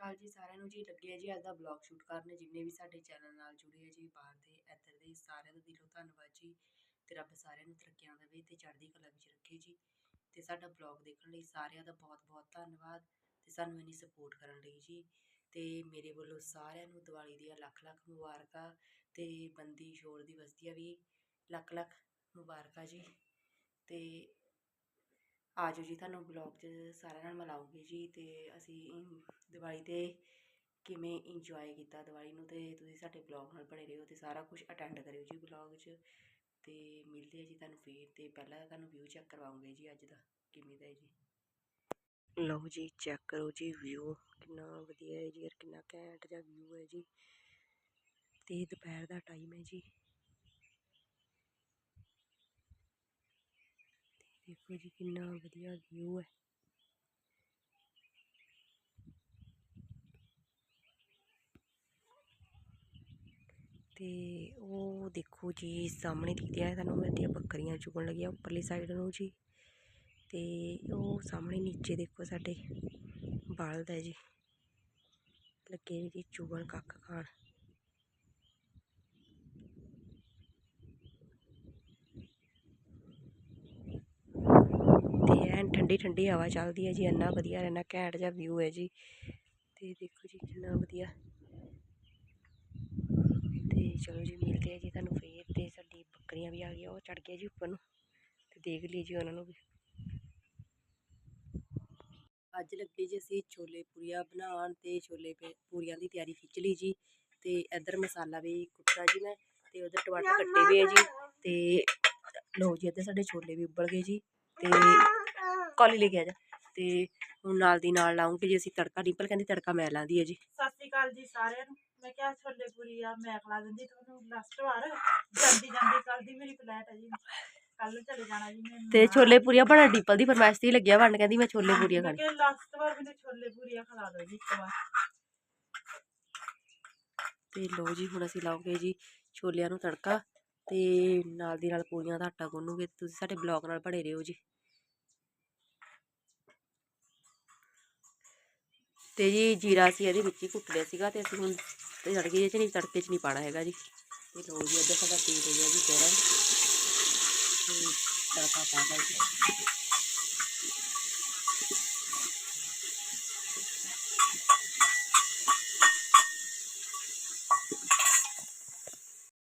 ਅਕਾਲ ਜੀ ਸਾਰਿਆਂ ਨੂੰ ਜੀ, ਲੱਗੇ ਜੀ ਅੱਜ ਦਾ ਬਲੌਗ ਸ਼ੂਟ ਕਰਨ। ਜਿੰਨੇ ਵੀ ਸਾਡੇ ਚੈਨਲ ਨਾਲ ਜੁੜੇ ਆ ਜੀ, ਬਾਹਰ ਦੇ, ਇੱਧਰ ਦੇ, ਸਾਰਿਆਂ ਦਾ ਦਿਲੋਂ ਧੰਨਵਾਦ ਜੀ। ਤੇ ਰੱਬ ਸਾਰਿਆਂ ਨੂੰ ਤਰੱਕੀਆਂ ਦੇਵੇ ਤੇ ਚੜ੍ਹਦੀ ਕਲਾ ਵਿੱਚ ਰੱਖੇ ਜੀ। ਤੇ ਸਾਡਾ ਬਲੌਗ ਦੇਖਣ ਲਈ ਸਾਰਿਆਂ ਦਾ ਬਹੁਤ ਬਹੁਤ ਧੰਨਵਾਦ ਤੇ ਸਾਨੂੰ ਇੰਨੀ ਸਪੋਰਟ ਕਰਨ ਲਈ ਜੀ। ਤੇ ਮੇਰੇ ਵੱਲੋਂ ਸਾਰਿਆਂ ਨੂੰ ਦੀਵਾਲੀ ਦੀਆਂ ਲੱਖ ਲੱਖ ਮੁਬਾਰਕਾਂ ਤੇ ਬੰਦੀ ਸ਼ੋਰ ਦੀ ਵਸਤੀਆਂ ਵੀ ਲੱਖ ਲੱਖ ਮੁਬਾਰਕਾਂ ਜੀ। ਤੇ ਆ ਆਜੋ ਜੀ, ਤੁਹਾਨੂੰ ਬਲੌਗ 'ਚ ਸਾਰਿਆਂ ਨਾਲ ਮਿਲਾਉਂਗੀ ਜੀ ਤੇ ਅਸੀਂ ਦਿਵਾਲੀ ਤੇ ਕਿਵੇਂ ਇੰਜੋਏ ਕੀਤਾ ਦਿਵਾਲੀ ਨੂੰ ਤੇ ਤੁਸੀਂ ਸਾਡੇ ਬਲੌਗ ਨਾਲ ਬਣੇ ਰਹੋ ਤੇ ਸਾਰਾ ਕੁਝ ਅਟੈਂਡ ਕਰਿਓ ਜੀ ਬਲੌਗ 'ਚ ਤੇ ਮਿਲਦੇ ਆ ਜੀ ਤੁਹਾਨੂੰ ਫੇਰ ਤੇ ਪਹਿਲਾਂ ਤੁਹਾਨੂੰ ਵਿਊ ਚੈੱਕ ਕਰਵਾਉਂਗੇ ਜੀ ਅੱਜ ਦਾ, ਕਿਵੇਂ ਦਾ ਹੈ ਜੀ। ਲਓ ਜੀ ਚੈੱਕ ਕਰੋ ਜੀ ਵਿਊ ਕਿੰਨਾ ਵਧੀਆ ਹੈ ਜੀ ਯਾਰ ਕਿੰਨਾ ਘੈਂਟ ਜਿਹਾ ਵਿਊ ਹੈ ਜੀ ਤੇ ਦੁਪਹਿਰ ਦਾ ਟਾਈਮ ਹੈ ਜੀ। ਦੇਖੋ ਜੀ ਕਿੰਨਾ ਵਧੀਆ ਵਿਊ ਹੈ। ਤੇ ਉਹ ਦੇਖੋ ਜੀ, ਸਾਹਮਣੇ ਦਿਖਦੀਆਂ ਸਾਨੂੰ ਇਹਦੀਆਂ ਬੱਕਰੀਆਂ ਚੁਗਣ ਲੱਗੀਆਂ ਉੱਪਰਲੀ ਸਾਈਡ ਨੂੰ ਜੀ। ਤੇ ਉਹ ਸਾਹਮਣੇ ਨੀਚੇ ਦੇਖੋ ਸਾਡੇ ਬਲਦ ਹੈ ਜੀ, ਲੱਗੇ ਵੀ ਜੀ ਚੁਗਣ ਕੱਖ ਖਾਣ ਤੇ ਐਨ ਠੰਡੀ ਠੰਡੀ ਹਵਾ ਚੱਲਦੀ ਹੈ ਜੀ, ਇੰਨਾ ਵਧੀਆ ਇੰਨਾ ਘੈਂਟ ਜਿਹਾ ਵਿਊ ਹੈ ਜੀ। ਤੇ ਦੇਖੋ ਜੀ ਕਿੰਨਾ ਵਧੀਆ। ਤੇ ਚਲੋ ਜੀ ਮਿਲਦੇ ਆ ਜੀ ਤੁਹਾਨੂੰ ਫੇਰ ਤੇ ਸਾਡੀ ਬੱਕਰੀਆਂ ਵੀ ਆ ਗਈਆਂ, ਉਹ ਚੜ ਗਿਆ ਜੀ ਉੱਪਰ ਨੂੰ। ਤੇ ਦੇਖ ਲਈ ਜੀ ਉਹਨਾਂ ਨੂੰ ਵੀ। ਅੱਜ ਲੱਗੇ ਜੀ ਅਸੀਂ ਛੋਲੇ ਪੂਰੀਆਂ ਬਣਾਉਣ ਤੇ ਛੋਲੇ ਪੇ- ਪੂਰੀਆਂ ਦੀ ਤਿਆਰੀ ਖਿੱਚ ਲਈ ਜੀ। ਤੇ ਇੱਧਰ ਮਸਾਲਾ ਵੀ ਕੁੱਟਾ ਜੀ ਮੈਂ, ਤੇ ਉਧਰ ਟਮਾਟਰ ਕੱਟੇ ਵੀ ਹੈ ਜੀ। ਤੇ ਲੋ ਜੀ ਇੱਧਰ ਸਾਡੇ ਛੋਲੇ ਵੀ ਉਬਲ ਗਏ ਜੀ। ਤੇ ਕੌਲੀ ਲੈ ਕੇ ਆ ਜਾ। ਤੇ ਹੁਣ ਨਾਲ ਦੀ ਨਾਲ ਲਾਉਂਗੇ ਜੀ ਅਸੀਂ ਤੜਕਾ ਡਿੰਪਲ ਕਹਿੰਦੀ ਤੜਕਾ ਮੈਂ ਲਾਉਂਦੀ ਹੈ ਜੀ। ਸਤਿ ਸ਼੍ਰੀ ਅਕਾਲ ਜੀ ਸਾਰਿਆਂ ਨੂੰ। ਮੈਂ ਕਿਹਾ ਛੋਲੇ ਪੂਰੀ ਆ ਮੈਂ ਖਲਾ ਦਿੰਦੀ ਤੁਹਾਨੂੰ ਲਾਸਟ ਵਾਰ। ਜਾਂਦੀ ਜਾਂਦੀ ਕੱਲ ਦੀ ਮੇਰੀ ਫਲੈਟ ਹੈ ਜੀ। ਕੱਲ ਨੂੰ ਚਲੇ ਜਾਣਾ ਜੀ ਮੈਂ। ਤੇ ਛੋਲੇ ਪੂਰੀਆਂ ਬਣਾ ਡਿੰਪਲ ਦੀ ਫਰਮਾਇਸ਼ ਤੇ ਹੀ ਲੱਗਿਆ ਵੰਡ ਕਹਿੰਦੀ ਮੈਂ ਛੋਲੇ ਪੂਰੀਆਂ ਖਾਣੀ ਕਿ ਲਾਸਟ ਵਾਰ ਮੈਨੂੰ ਛੋਲੇ ਪੂਰੀਆਂ ਖਲਾ ਦਿਓ ਜੀ ਇੱਕ ਵਾਰ। ਤੇ ਲੋ ਜੀ ਹੁਣ ਅਸੀਂ ਲਾਉਂਗੇ ਜੀ ਛੋਲਿਆਂ ਨੂੰ ਤੜਕਾ ਤੇ ਨਾਲ ਦੀ ਨਾਲ ਪੂਰੀਆਂ ਦਾ ਆਟਾ ਗੁੰਨੂਗੇ। ਤੁਸੀਂ ਸਾਡੇ ਬਲੌਗ ਨਾਲ ਬਣੇ ਰਹੋ ਜੀ। ਤੇ ਜੀ ਜੀਰਾ ਅਸੀਂ ਇਹਦੇ ਵਿੱਚ ਹੀ ਕੁੱਟ ਲਿਆ ਸੀਗਾ ਤੇ ਅਸੀਂ ਹੁਣ ਤੇ ਤੜਕੇ ਚ ਨਹੀਂ ਤੜਕੇ ਚ ਨਹੀਂ ਪਾਣਾ ਹੈਗਾ ਜੀ। ਤੇ ਲੋ ਜੀ ਇੱਧਰ ਸਾਡਾ ਤੇਲ ਹੋ ਗਿਆ ਜੀ ਗਰਮ ਤੇ ਤੜਕਾ ਪਾ ਦਾਂ ਜੀ।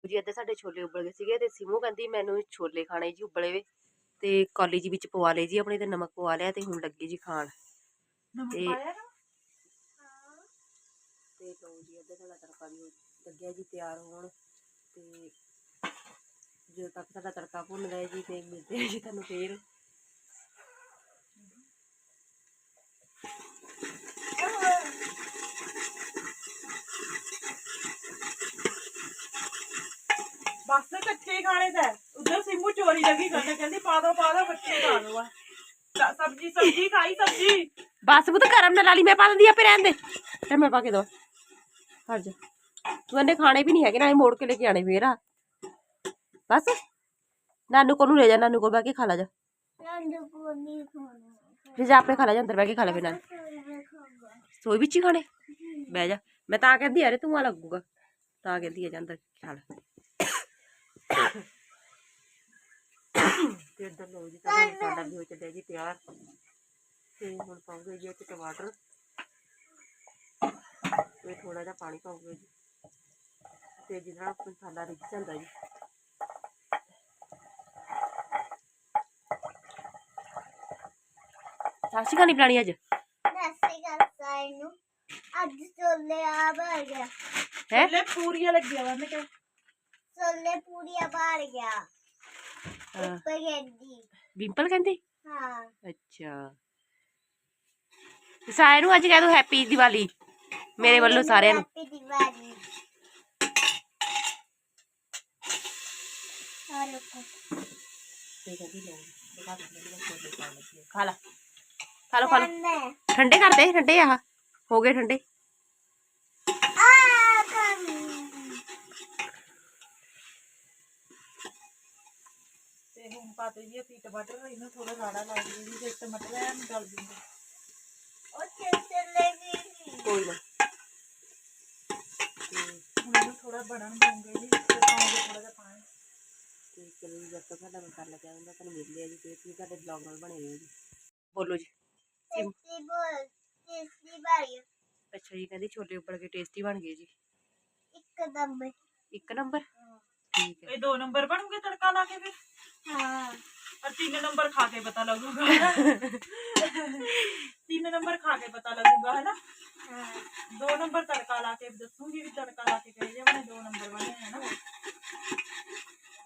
ਜੀ ਇੱਧਰ ਸਾਡੇ ਛੋਲੇ ਉਬਲ ਗਏ ਸੀਗੇ ਤੇ ਸਿਮੂ ਕਹਿੰਦੀ ਮੈਨੂੰ ਛੋਲੇ ਖਾਣੇ ਜੀ ਉਬਲੇ ਵੇ। ਤੇ ਕੌਲੀ ਜੀ ਵਿੱਚ ਪਵਾ ਲਏ ਜੀ ਆਪਣੇ ਤੇ ਨਮਕ ਪਵਾ ਲਿਆ ਤੇ ਹੁਣ ਲੱਗੀ ਜੀ ਖਾਣ। ਤੇ ਲਓ ਜੀ ਇੱਧਰ ਸਾਡਾ ਤੜਕਾ ਵੀ ਲੱਗਿਆ ਜੀ ਤਿਆਰ ਹੋਣ ਤੇ ਜਦੋਂ ਤੱਕ ਸਾਡਾ ਤੜਕਾ ਭੁੰਨ ਰਿਹਾ ਜੀ ਤੇ ਮਿਲਦੇ ਜੀ ਤੁਹਾਨੂੰ ਫੇਰ। ਬਸ ਕੱਚੇ ਹੀ ਖਾਣੇ ਤਾਂ ਉਧਰ ਸਿੰਮੂ ਚੋਰੀ ਲੱਗੀ ਕਰਨ ਕਹਿੰਦੀ ਪਾ ਦੋ ਪਾ ਦੋ ਬੱਚੇ ਖਾ ਲਓ ਸਬਜ਼ੀ ਸਬਜ਼ੀ ਖਾਈ ਸਬਜ਼ੀ। ਬਸ ਬੁੱਤ ਕਰਮ ਨਾਲ ਲਾਲੀ ਮੈਂ ਪਾ ਦਿੰਦੀ ਆ ਫਿਰ ਰਹਿਣ ਦੇ। ਤੇ ਮੈਂ ਪਾ ਕੇ ਦੋ। ਹਟ ਜਾ। ਤੂੰ ਇਹਨੇ ਖਾਣੇ ਵੀ ਨਹੀਂ ਹੈਗੇ ਨਾਲੇ ਮੋੜ ਕੇ ਲੈ ਕੇ ਆਣੇ ਫੇਰ ਆ। ਬਸ। ਨਾਨੂ ਕੋਲ ਨੂੰ ਲੈ ਜਾ ਨਾਨੂ ਕੋਲ ਬਹਿ ਕੇ ਖਾ ਲਾ ਜਾ। ਫਿਰ ਜਾ ਆਪਣੇ ਖਾ ਲਾ ਜਾ ਅੰਦਰ ਬਹਿ ਕੇ ਖਾ ਲੈ ਫਿਰ ਨਾਲ। ਸੋਈ ਵਿੱਚ ਹੀ ਖਾਣੇ? ਬਹਿ ਜਾ। ਮੈਂ ਤਾਂ ਕਹਿੰਦੀ ਯਾਰ ਤੂੰ ਆ ਲੱਗੂਗਾ। ਤਾਂ ਕਹਿੰਦੀ ਆ ਜਾਂਦਾ ਖਾ ਲੈ। ਤੇ ਇੱਧਰ ਲੋ ਜੀ ਸਾਡਾ ਵੀ ਹੋ ਚੱਲਿਆ ਜੀ ਤਿਆਰ। ਤੇ ਹੁਣ ਪਾਉਂਗੇ ਜੀ ਇਹ ਟਮਾਟਰ। ਤੇ ਥੋੜਾ ਜਿਹਾ ਪਾਣੀ ਪਾਉਂਗੇ ਜੀ। ਤੇ ਜਿਹਦੇ ਨਾਲ ਮਸਾਲਾ ਰਿੱਝ ਜਾਂਦਾ ਜੀ ਸਾਸ਼ੀ ਖਾਣੀ ਪਲਾਣੀ ਅੱਜ। ਨੂੰ। ਅੱਜ ਛੋਲੇ ਆ ਭਰ ਗਿਆ ਹੈ? ਲੈ ਪੂਰੀਆਂ ਲੱਗੀਆਂ ਵਾ ਮੈਂ ਕਿਹਾ। ਛੋਲੇ ਪੂਰੀਆਂ ਭਰ ਗਿਆ ਹਾਂ। ਸਪੈਗੇਟੀ ਡਿੰਪਲ ਕਹਿੰਦੀ? ਹਾਂ। ਅੱਛਾ। ਤੇ ਸਾਰਿਆਂ ਨੂੰ ਅੱਜ ਕਹਿ ਦੋ ਹੈਪੀ ਦੀਵਾਲੀ। ਮੇਰੇ ਵੱਲੋਂ ਸਾਰਿਆਂ ਨੂੰ। ਹੈਪੀ ਦੀਵਾਲੀ। खा लो देखो भी लोग खा लो खा लो खा लो ठंडे करते हैं ठंडे यहाँ हो गए ठंडे ਹੁਣ ਪਾ ਦਈਏ ਅਸੀਂ ਟਮਾਟਰ ਇਹਨੂੰ ਥੋੜਾ ਲਾੜਾ ਲਾ ਦਈਏ ਜੇ ਟਮਾਟਰ ਐਂ ਗਲ ਦਿੰਦੇ ਉਹ ਚੇਤੇ ਲੈ ਗਈ ਕੋਈ ਨਾ ਹੁਣ ਇਹਨੂੰ ਥੋੜਾ ਬਣਨ ਦਵਾਂਗੇ ਜੀ ਤੇ ਪਾਉਂਗੇ ਥੋੜਾ ਜਿਹਾ ਪਾਣੀ ਤੇ ਚਲੋ ਜੀ ਜਦ ਤੱਕ ਸਾਡਾ ਮਸਾਲਾ ਤਿਆਰ ਹੁੰਦਾ ਤੁਹਾਨੂੰ ਮਿਲਦੇ ਆ ਜੀ ਫਿਰ ਤੁਸੀਂ ਸਾਡੇ ਬਲੌਗ ਨਾਲ ਬਣੇ ਰਹੋ ਜੀ ਬੋਲੋ ਜੀ ਟੇਸਟੀ ਬੋਲ ਟੇਸਟੀ ਬਾਈ ਅੱਛਾ ਜੀ ਕਹਿੰਦੀ ਛੋਲੇ ਉੱਪਰ ਕੇ ਟੇਸਟੀ ਬਣ ਗਏ ਜੀ ਇੱਕ ਦਮ ਇੱਕ ਨੰਬਰ ਠੀਕ ਹੈ ਇਹ ਦੋ ਨੰਬਰ ਬਣੂਗੇ ਤੜਕਾ ਲਾ ਕੇ ਫਿਰ ਹਾਂ और तीन नंबर खा के पता लगूगा है ना तीन नंबर खा के पता लगूगा है ना ਹਾਂ दो नंबर तड़का ला के दसूंगी भी तड़का ला के कहे बने दो नंबर बने है ना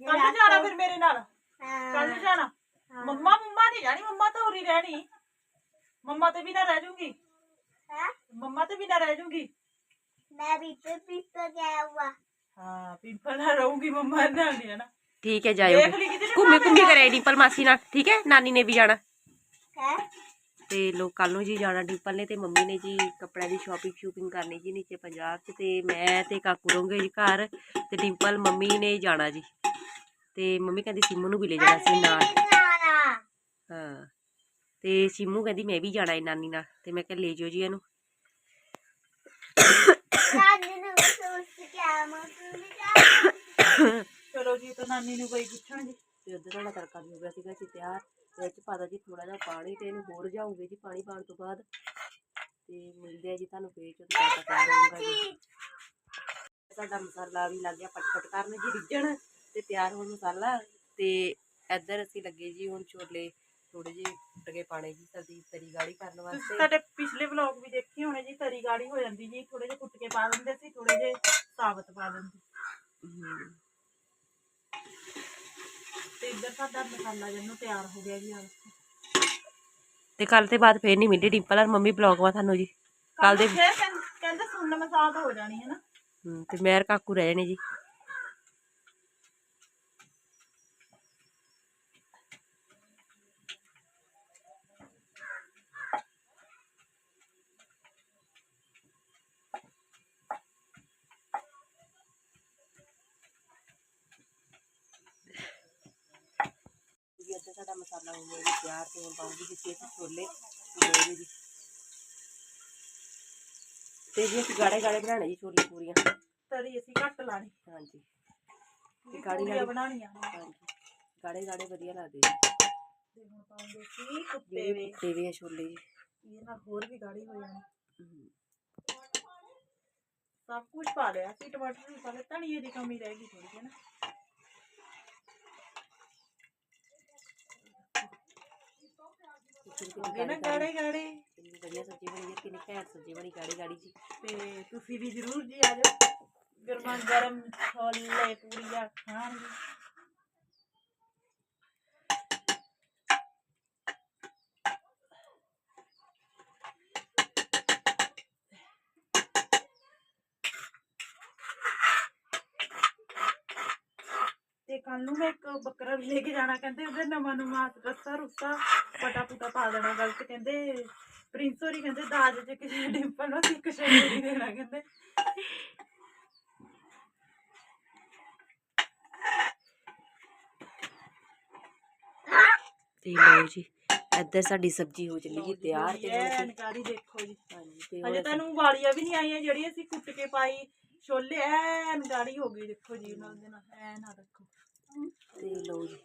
ਕੱਲ ਜਾਣਾ ਫਿਰ ਮੇਰੇ ਨਾਲ। ਹਾਂ। ਕੱਲ ਜਾਣਾ। ਮੰਮਾ ਮੰਮਾ ਨਹੀਂ ਜਾਣੀ ਮੰਮਾ ਤਾਂ ਉਰੀ ਰਹਿਣੀ ਮੰਮਾ ਤੇ ਵੀ ਨਾ ਰਹਿ ਜੂਗੀ ਹਾਂ? ਮੰਮਾ ਤੇ ਵੀ ਨਾ ਰਹਿ ਜੂਗੀ ਮੈਂ ਵੀ ਤੇ ਪੀਪਾ ਗਿਆ ਹੁਆ ਹਾਂ ਪਿੰਪਲ ਨਾਲ ਰਹੂਗੀ ਮੰਮਾ ਨਾਲ ਨਹੀਂ ਨਾ ਠੀਕ ਹੈ ਜਾਇਓ। ਦੇਖ ਲਈ ਕਿਤੇ ਨਾ ਘੁੰਮੀ ਘੁੰਮੀ ਕਰੇ ਡਿੰਪਲ ਮਾਸੀ ਨਾਲ ਠੀਕ ਹੈ? ਨਾਨੀ ਨੇ ਵੀ ਜਾਣਾ। ਹੈ? ਤੇ ਲੋਕ ਕੱਲ ਨੂੰ ਜੀ ਜਾਣਾ ਡਿੰਪਲ ਨੇ ਤੇ ਮੰਮੀ ਨੇ ਜੀ ਕੱਪੜਿਆਂ ਦੀ ਸ਼ਾਪਿੰਗ ਸ਼ੂਪਿੰਗ ਕਰਨੀ ਜੀ ਨੀਚੇ ਪੰਜਾਬ 'ਚ ਤੇ ਮੈਂ ਤੇ ਕਾਕੂ ਰਹੋਗੇ ਜੀ ਘਰ। ਤੇ ਡਿੰਪਲ ਮੰਮੀ ਨੇ ਜਾਣਾ ਜੀ। ਤੇ ਮੰਮੀ ਕਹਿੰਦੀ ਸਿਮੂ ਨੂੰ ਵੀ ਲੈ ਜਾਣਾ ਸੀ ਨਾਲ। ਹਾਂ, ਤੇ ਸਿੰਮੂ ਕਹਿੰਦੀ ਮੈਂ ਵੀ ਜਾਣਾ ਹੈ ਨਾਨੀ ਨਾਲ, ਤੇ ਮੈਂ ਕਿਹਾ ਲੈ ਜਿਓ ਜੀ ਇਹਨੂੰ। ਚਲੋ ਜੀ, ਤਾਂ ਨਾਨੀ ਨੂੰ ਕੋਈ ਪੁੱਛਣ ਤੇ ਉੱਧਰ ਸਾਡਾ ਤੜਕਾ ਵੀ ਹੋ ਗਿਆ ਸੀਗਾ ਜੀ ਤਿਆਰ। ਤੇ ਇਹ 'ਚ ਪਾ ਦਾਂ ਜੀ ਥੋੜਾ ਜਿਹਾ ਪਾਣੀ ਤੇ ਇਹਨੂੰ ਹੋਰ ਜਾਊਗੇ ਜੀ, ਪਾਣੀ ਪਾਉਣ ਤੋਂ ਬਾਅਦ। ਤੇ ਮਿਲਦੇ ਆ ਜੀ ਤੁਹਾਨੂੰ ਫੇਰ ਜਦੋਂ ਤੜਕਾ ਤਿਆਰ ਹੋਊਗਾ ਜੀ। ਸਾਡਾ ਮਸਾਲਾ ਵੀ ਲੱਗ ਗਿਆ ਪਟਪਟ ਕਰਨ ਜੀ, ਰਿੱਝਣ। ਤੇ ਤਿਆਰ ਹੋਣ ਮਸਾਲਾ ਤੇ ਇੱਧਰ ਅਸੀਂ ਲੱਗੇ ਜੀ ਹੁਣ ਛੋਲੇ ਥੋੜੇ ਜਿਹੇ ਟਕੇ ਪਾਣੇ ਜੀ ਸਰਦੀ ਤਰੀ ਗਾੜੀ ਕਰਨ ਤੁਸੀਂ ਵਾਸਤੇ। ਸਾਡੇ ਪਿਛਲੇ ਵਲੌਗ ਵੀ ਦੇਖੇ ਹੋਣੇ ਜੀ ਤਰੀ ਗਾੜੀ ਹੋ ਜਾਂਦੀ ਜੀ ਥੋੜੇ ਜਿਹੇ ਕੁੱਟ ਕੇ ਪਾ ਦਿੰਦੇ ਸੀ ਥੋੜੇ ਜਿਹੇ ਸਾਬਤ ਪਾ ਦਿੰਦੇ। ਹਮ, ਤੇ ਇੱਧਰ ਸਾਡਾ ਮਸਾਲਾ ਜਿਹਨੂੰ ਤਿਆਰ ਹੋ ਗਿਆ ਜੀ ਆ ਤੇ ਕੱਲ ਤੇ ਬਾਅਦ ਫੇਰ ਨਹੀਂ ਮਿਲੀ ਡਿੰਪਲ ਔਰ ਮੰਮੀ ਬਲੌਗ ਵਾ ਤੁਹਾਨੂੰ ਜੀ। ਕੱਲ ਦੇ ਫਿਰ ਕਹਿੰ- ਕਹਿੰਦੇ ਸੁਣਨ ਮਸਾਲ ਹੋ ਜਾਣੀ ਹੈ ਨਾ। ਹਮ, ਤੇ ਮੈਂ ਔਰ ਕਾਕੂ ਰਹਿ ਜਾਣੇ ਜੀ। ਹੋ ਗਿਆ ਜੀ ਤਿਆਰ ਤੇ ਹੁਣ ਪਾਉਂਗੀ ਜੀ ਛੇ ਛੋਲੇ ਗੋਰੇ ਜੀ। ਤੇ ਜੀ ਅਸੀਂ ਗਾੜੇ ਗਾੜੇ ਬਣਾਣੇ ਜੀ ਛੋਲੇ ਪੂਰੀਆਂ। ਤਰੀ ਅਸੀਂ ਘੱਟ ਲਾਣੀ ਹਾਂਜੀ। ਤੇ ਗਾੜੀ ਗਾੜੀ ਬਣਾਉਣੀਆਂ। ਹਾਂਜੀ। ਗਾੜੇ ਗਾੜੇ ਵਧੀਆ ਲੱਗਦੇ ਜੀ। ਤੇ ਹੁਣ ਪਾਉਂਗੇ ਸੀ ਕੁੱਤੇ ਜਿਹੜੇ ਵੇ। ਕੁੱਤੇ ਵੇ ਆ ਛੋਲੇ ਜੀ। ਇਹਦੇ ਨਾਲ ਹੋਰ ਵੀ ਗਾੜੀ ਹੋ ਜਾਣੀ। ਹਮ, ਸਭ ਕੁਝ ਪਾ ਲਿਆ ਸੀ ਟਮਾਟਰ ਵੀ ਪਾ ਲਿਆ। ਧਨੀਏ ਦੀ ਕਮੀ ਰਹਿ ਗਈ ਥੋੜੀ ਹੈ ਨਾ। ਤੇ ਕਿੰਨੀ ਹੋ ਗਏ ਨਾ ਗਾੜੀ ਗਾੜੇ। ਗਾੜੇ ਕਿੰਨੀ ਵਧੀਆ ਸਬਜ਼ੀ ਬਣੀ ਹੈ ਕਿੰਨੀ ਘੈਂਟ ਸਬਜ਼ੀ ਬਣੀ ਗਾੜੀ ਗਾੜੀ ਜੀ। ਤੇ ਤੁਸੀਂ ਵੀ ਜ਼ਰੂਰ ਜੀ ਆ ਜਾਓ। ਗਰਮਾ ਗਰਮ ਛੋਲੇ ਪੂਰੀਆਂ ਖਾਣਗੇ। ਤੇ ਕੱਲ ਨੂੰ ਮੈਂ ਇੱਕ ਬੱਕਰਾ ਲੈ ਕੇ ਜਾਣਾ ਕਹਿੰਦੇ ਉਹਦੇ ਨਵਾਂ ਨਵਾਂ ਰੱਸਾ ਰੁੱਸਾ ਪਟਾ ਪੁਟਾ ਪਾ ਦੇਣਾ ਗਲਤ ਕਹਿੰਦੇ ਪ੍ਰਿੰਸ ਹੋਰੀ ਕਹਿੰਦੇ ਦਾਜ ਚ ਕਿਸੇ ਡਿੰਪਲ ਨੂੰ ਅਸੀਂ ਇੱਕ ਛੋਲੇ ਨਹੀਂ ਦੇਣਾ ਕਹਿੰਦੇ। ਤੇ ਲਓ ਜੀ ਇੱਧਰ ਸਾਡੀ ਸਬਜ਼ੀ ਹੋ ਚੱਲੀ ਜੀ ਤਿਆਰ ਤੇ ਅਸੀਂ ਨਕਾਰੀ ਦੇਖੋ ਜੀ। ਹਾਂਜੀ ਤੇ ਹਜੇ ਅਸੀਂ- ਤੁਹਾਨੂੰ ਵਾਲੀਆਂ ਵੀ ਨਹੀਂ ਆਈਆਂ ਜਿਹੜੀ ਅਸੀਂ ਕੁੱਟ ਕੇ ਪਾਈ ਛੋਲੇ ਐਨ ਗਾੜੀ ਹੋ ਗਈ ਦੇਖੋ ਜੀ ਨਾਲ ਦੇ ਨਾਲ ਐਨ ਆ ਦੇਖੋ ਤੇ ਲਓ ਜੀ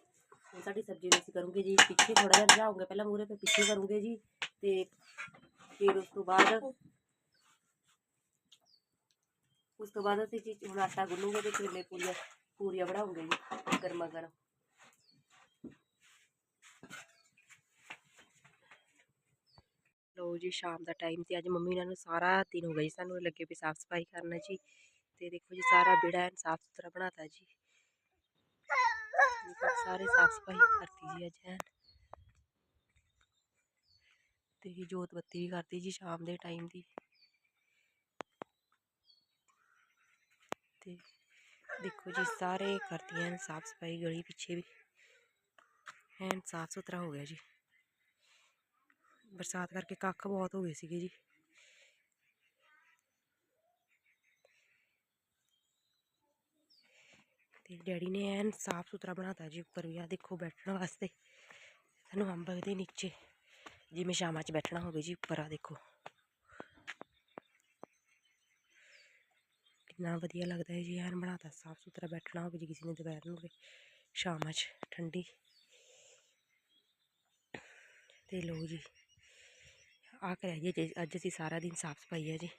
ਹੁਣ ਸਾਡੀ ਸਬਜ਼ੀ ਨੂੰ ਅਸੀਂ ਕਰੂੰਗੇ ਜੀ, ਪਿੱਛੇ ਥੋੜਾ ਜਿਹਾ ਰਝਾਉਂਗੇ ਪਹਿਲਾਂ ਮੂਰੇ ਫਿਰ ਪਿੱਛੇ ਕਰੂੰਗੇ ਜੀ ਤੇ ਫਿਰ ਉਸ ਤੋਂ ਬਾਅਦ ਉਸ ਤੋਂ ਬਾਅਦ ਅਸੀਂ ਜੀ ਹੁਣ ਆਟਾ ਗੁੰਨੂਗੇ ਤੇ ਛੋਲੇ ਪੂਰੀਆਂ ਪੂਰੀਆਂ ਬਣਾਉਂਗੇ ਜੀ, ਗਰਮਾ ਗਰਮ। ਲਓ ਜੀ, ਸ਼ਾਮ ਦਾ ਟਾਈਮ ਤੇ ਅੱਜ ਮੰਮੀ ਨਾਲ ਨੂੰ ਸਾਰਾ ਦਿਨ ਹੋ ਗਿਆ ਜੀ, ਸਾਨੂੰ ਲੱਗੇ ਵੀ ਸਾਫ਼ ਸਫ਼ਾਈ ਕਰਨਾ ਜੀ ਤੇ ਦੇਖੋ ਜੀ, ਸਾਰਾ ਵਿਹੜਾ ਐਨ ਸਾਫ਼ ਸੁਥਰਾ ਬਣਾਤਾ ਜੀ। ਦੇਖੋ ਸਾਰੇ ਸਾਫ਼ ਸਫ਼ਾਈ ਕਰਤੀ ਜੀ ਅੱਜ ਐਨ ਤੇ ਜੋਤ ਬੱਤੀ ਵੀ ਕਰਤੀ ਜੀ ਸ਼ਾਮ ਦੇ ਟਾਈਮ ਦੀ ਤੇ ਦੇਖੋ ਜੀ ਸਾਰੇ ਕਰਦੀਆਂ ਨੇ ਸਾਫ਼ ਸਫ਼ਾਈ ਗਲੀ ਪਿੱਛੇ ਵੀ ਐਨ ਸਾਫ਼ ਸੁਥਰਾ ਹੋ ਗਿਆ ਜੀ ਬਰਸਾਤ ਕਰਕੇ ਕੱਖ ਬਹੁਤ ਹੋ ਗਏ ਸੀਗੇ ਜੀ ਤੇ ਡੈਡੀ ਨੇ ਐਨ ਸਾਫ਼ ਸੁਥਰਾ ਬਣਾਤਾ ਜੀ ਉੱਪਰ ਵੀ ਆ ਦੇਖੋ ਬੈਠਣ ਵਾਸਤੇ। ਸਾਨੂੰ ਅੰਬ ਦੇ ਨੀਚੇ, ਜਿਵੇਂ ਸ਼ਾਮਾਂ 'ਚ ਬੈਠਣਾ ਹੋਵੇ ਜੀ ਉੱਪਰ ਆ ਦੇਖੋ। ਕਿੰਨਾ ਵਧੀਆ ਲੱਗਦਾ ਹੈ ਜੀ, ਐਨ ਬਣਾਤਾ, ਸਾਫ਼ ਸੁਥਰਾ ਬੈਠਣਾ ਹੋਵੇ ਜੀ ਕਿਸੇ ਨੇ ਦੁਪਹਿਰ ਨੂੰ ਉਰੇ ਸ਼ਾਮਾਂ 'ਚ ਠੰਡੀ। ਤੇ ਲੋ ਜੀ ਆ ਕਰਿਆ ਜੀ, ਅੱਜ- ਅੱਜ ਅਸੀਂ ਸਾਰਾ ਦਿਨ ਸਾਫ਼ ਸਫ਼ਾਈ ਹੈ ਜੀ।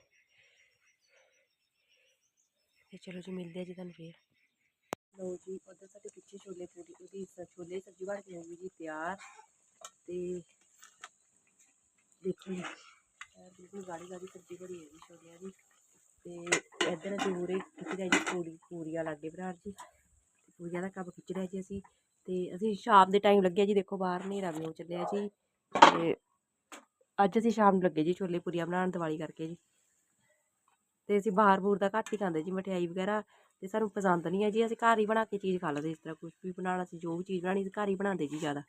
ਤੇ ਚਲੋ ਜੀ, ਮਿਲਦੇ ਆ ਜੀ ਤੁਹਾਨੂੰ ਫੇਰ। ਲੋ ਜੀ, ਉਧਰ ਸਾਡੇ ਪਿੱਛੇ ਛੋਲੇ ਪੂਰੀ, ਉਹਦੀ ਛੋਲੇ ਸਬਜ਼ੀ ਬਣ ਕੇ ਹੋਊਗੀ ਜੀ ਤਿਆਰ। ਤੇ ਦੇਖੋ ਜੀ ਬਿਲਕੁਲ ਗਾੜੀ ਗਾੜੀ ਸਬਜ਼ੀ ਬਣੀ ਹੈ ਜੀ ਛੋਲਿਆਂ ਦੀ। ਤੇ ਇੱਧਰ ਅਸੀਂ ਉਰੇ ਜੀ, ਪੂਰੀ, ਪੂਰੀਆਂ ਲਾਗੇ ਬਣਾਉਣ ਜੀ ਤੇ ਪੂਰੀਆਂ ਦਾ ਕੱਪ ਖਿੱਚ ਰਿਹਾ ਜੀ ਅਸੀਂ। ਤੇ ਅਸੀਂ ਸ਼ਾਮ ਦੇ ਟਾਈਮ ਲੱਗਿਆ ਜੀ, ਦੇਖੋ ਬਾਹਰ ਹਨੇਰਾ ਵੀ ਹੋ ਚੱਲਿਆ ਜੀ। ਤੇ ਅੱਜ ਅਸੀਂ ਸ਼ਾਮ ਨੂੰ ਲੱਗੇ ਜੀ ਛੋਲੇ ਪੂਰੀਆਂ ਬਣਾਉਣ ਦੀਵਾਲੀ ਕਰਕੇ ਜੀ। ਤੇ ਅਸੀਂ ਬਾਹਰ ਬੂਰ ਦਾ ਘੱਟ ਹੀ ਖਾਂਦੇ ਜੀ, ਮਠਿਆਈ ਵਗੈਰਾ। ਤੇ ਸਾਨੂੰ ਪਸੰਦ ਨਹੀਂ ਹੈ ਜੀ, ਅਸੀਂ ਘਰ ਹੀ ਬਣਾ ਕੇ ਚੀਜ਼ ਖਾ ਲੈਂਦੇ ਇਸ ਤਰ੍ਹਾਂ ਕੁਝ ਵੀ ਬਣਾਉਣਾ ਸੀ ਜੋ ਵੀ ਚੀਜ਼ ਬਣਾਉਣੀ ਸੀ ਘਰ ਹੀ ਬਣਾਉਂਦੇ ਜੀ ਜ਼ਿਆਦਾ।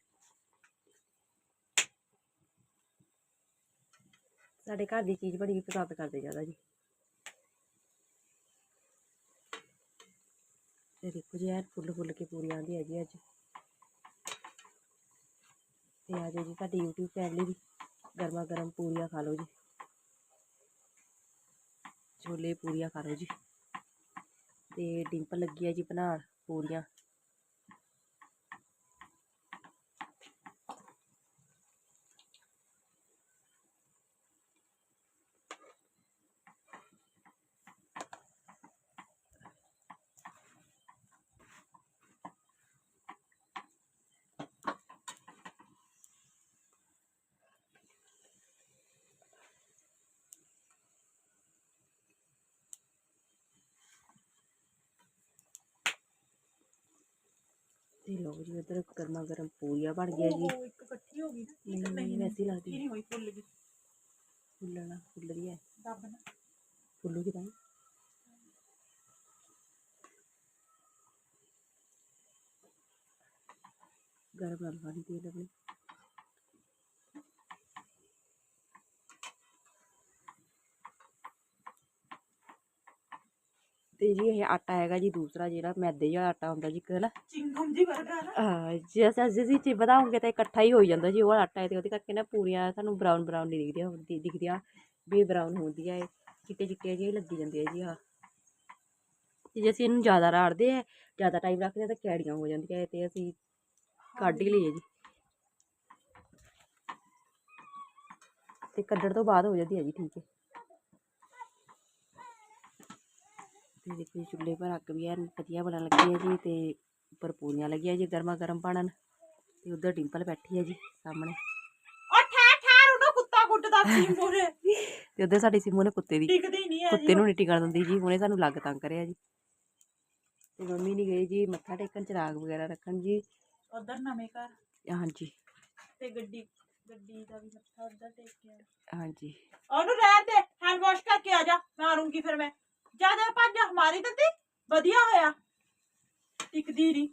ਸਾਡੇ ਘਰ ਦੀ ਚੀਜ਼ ਬੜੀ ਪਸੰਦ ਕਰਦੇ ਜ਼ਿਆਦਾ ਜੀ। ਤੇ ਦੇਖੋ ਜੀ, ਇਹ ਫੁੱਲ ਫੁੱਲ ਕੇ ਪੂਰੀ ਆਂਦੀ ਹੈ ਜੀ ਅੱਜ। ਤੇ ਆ ਜਾਓ ਜੀ, ਸਾਡੀ YouTube ਚੈਨਲ ਵੀ। ਗਰਮਾ ਗਰਮ ਪੂਰੀਆਂ ਖਾ ਲਓ ਜੀ। ਛੋਲੇ ਪੂਰੀਆਂ ਖਾ ਲਓ ਜੀ। ਤੇ ਡਿੰਪਲ ਲੱਗੀ ਆ ਜੀ ਬਣਾਉਣ ਪੂਰੀਆਂ। ਤੇ ਲਓ ਜੀ ਉਧਰ ਗਰਮਾ ਗਰਮ ਪੂਰੀਆਂ ਬਣ ਗਿਆ ਜੀ। ਉਹ ਇੱਕ ਇਕੱਠੀ ਹੋ ਗਈ ਨਾ ਨਹੀਂ ਇੱਕ ਨਹੀਂ ਵੈਸੀ ਲੱਗਦੀ। ਨਹੀਂ ਹੋਈ ਫੁੱਲ ਗਈ ਫੁੱਲਣਾ ਫੁੱਲ ਰਹੀ ਹੈ। ਦੱਬ ਨਾ। ਫੁੱਲੂਗੀ ਤਾਂ ਗਰਮ ਗਰਮ ਪਾਣੀ ਪੀ ਲੈਣੇ ਤੇ ਜੀ ਇਹ ਆਟਾ ਹੈਗਾ ਜੀ ਦੂਸਰਾ ਜਿਹੜਾ ਮੈਦੇ ਜਿਹਾ ਆਟਾ ਹੁੰਦਾ ਜੀ ਕਹਿੰਦਾ ਚਿੰਗਮ ਜੀ ਵਰਗਾ ਹਾਂ ਜੇ ਅਸੀਂ ਅਸੀਂ ਚਿਪ ਬਣਾਉਂਗੇ ਤਾਂ ਇਕੱਠਾ ਹੀ ਹੋ ਜਾਂਦਾ ਜੀ ਉਹ ਆਟਾ ਹੈ ਤੇ ਉਹਦੇ ਕਰਕੇ ਨਾ ਪੂਰੀਆਂ ਸਾਨੂੰ ਬਰਾਊਨ ਬਰਾਊਨ ਨਹੀਂ ਦਿਖਦੀਆਂ ਹੁੰਦੀ- ਦਿਖਦੀਆਂ ਵੀ ਬਰਾਊਨ ਹੁੰਦੀਆਂ ਹੈ ਚਿੱਟੇ ਚਿੱਟੇ ਜਿਹੇ ਲੱਗੀ ਜਾਂਦੇ ਆ ਜੀ ਆ ਤੇ ਜੇ ਅਸੀਂ ਇਹਨੂੰ ਜ਼ਿਆਦਾ ਰਾੜਦੇ ਆ ਜ਼ਿਆਦਾ ਟਾਈਮ ਰੱਖਦੇ ਆ ਤਾਂ ਕੈੜੀਆਂ ਹੋ ਜਾਂਦੀਆਂ ਤੇ ਅਸੀਂ ਕੱਢ ਹੀ ਲਈਏ ਜੀ। ਤੇ ਕੱਢਣ ਤੋਂ ਬਾਅਦ ਹੋ ਜਾਂਦੀ ਹੈ ਜੀ ਠੀਕ ਹੈ। ਤੇ ਦੇਖੋ ਜੀ ਚੁੱਲ੍ਹੇ ਪਰ ਅੱਗ ਵੀ ਐਨ ਵਧੀਆ ਬਣਨ ਲੱਗੀ ਹੈ ਜੀ ਤੇ ਉੱਪਰ ਪੂਰੀਆਂ ਲੱਗੀਆਂ ਜੀ ਗਰਮਾ ਗਰਮ ਬਣਨ ਤੇ ਉਧਰ ਡਿੰਪਲ ਬੈਠੀ ਹੈ ਜੀ ਸਾਹਮਣੇ। ਉਹ ਠਹਿ ਠਹਿਰ ਉਹਨੂੰ ਕੁੱਤਾ ਕੁੱਟਦਾ ਸੀ ਮੋਰੇ ਤੇ ਉਧਰ ਸਾਡੀ ਸਿੰਮੂ ਨੇ ਕੁੱਤੇ ਦੀ ਟਿਕਦੀ ਨਹੀਂ ਹੈ ਕੁੱਤੇ ਨੂੰ ਨਹੀਂ ਟਿਕਣ ਦਿੰਦੀ ਜੀ ਉਹਨੇ ਸਾਨੂੰ ਲੱਗ ਤੰਗ ਕਰਿਆ ਜੀ। ਤੇ ਮੰਮੀ ਨਹੀਂ ਗਈ ਜੀ ਮੱਥਾ ਟੇਕਣ ਚਰਾਗ ਵਗੈਰਾ ਰੱਖਣ ਜੀ। ਉਧਰ ਨਵੇਂ ਘਰ। ਹਾਂਜੀ। ਤੇ ਗੱਡੀ ਗੱਡੀ ਦਾ ਵੀ ਮੱਥਾ ਉਧਰ ਟੇਕਿਆ। ਹਾਂਜੀ। ਉਹਨੂੰ ਰਹਿਣ ਦੇ ਹੈਂਡ ਵਾਸ਼ ਕਰਕੇ ਆ ਜਾ ਮੈਂ ਆਉਂਗੀ ਫਿਰ ਮੈਂ। ਜਾ ਜਾ ਭੱਜ ਹਮਾਰੀ ਦਿੱਤੀ ਵਧੀਆ ਹੋਇਆ। ਟਿਕਦੀ ਨਹੀਂ